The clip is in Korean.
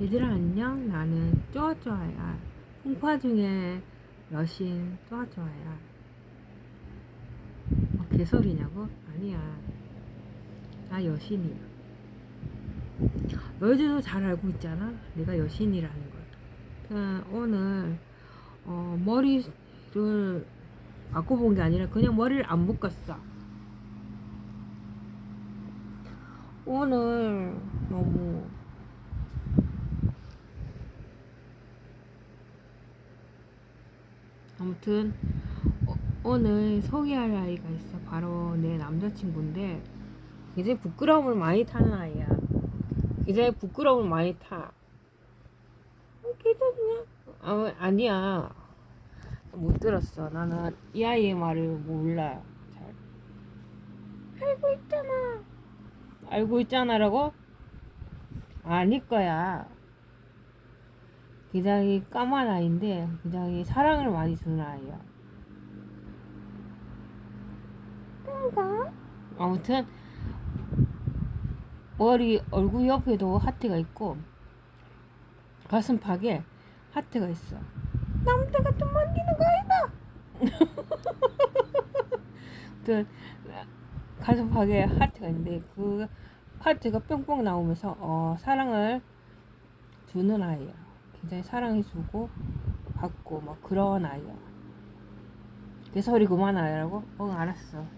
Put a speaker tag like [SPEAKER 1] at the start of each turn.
[SPEAKER 1] 얘들아 안녕. 나는 쪼아쪼아야. 풍파 중에 여신 쪼아쪼아야. 뭐 개소리냐고? 아니야. 나 여신이야. 너희들도 잘 알고 있잖아. 내가 여신이라는 걸. 그냥 오늘 어, 머리를 바꿔본 게 아니라 그냥 머리를 안 묶었어. 오늘 너무 아무튼 어, 오늘 소개할 아이가 있어. 바로 내 남자친구인데 굉장히 부끄러움을 많이 타는 아이야. 굉장히 부끄러움을 많이 타. 어, 괜찮냐? 아, 아니야. 못 들었어. 나는 이 아이의 말을 몰라. 잘. 알고 있잖아. 알고 있잖아라고? 아닐 거야. 굉장히 까만 아이인데 굉장히 사랑을 많이 주는 아이야. 그런가? 아무튼 머리 얼굴 옆에도 하트가 있고 가슴팍에 하트가 있어. 남자가 좀 만지는 거 아니다. 아무튼 가슴팍에 하트가 있는데 그 하트가 뿅뿅 나오면서 어, 사랑을 주는 아이야. 굉장히 사랑해주고 받고 막 그런 아이야. 그 소리 그만하라고? 응 알았어.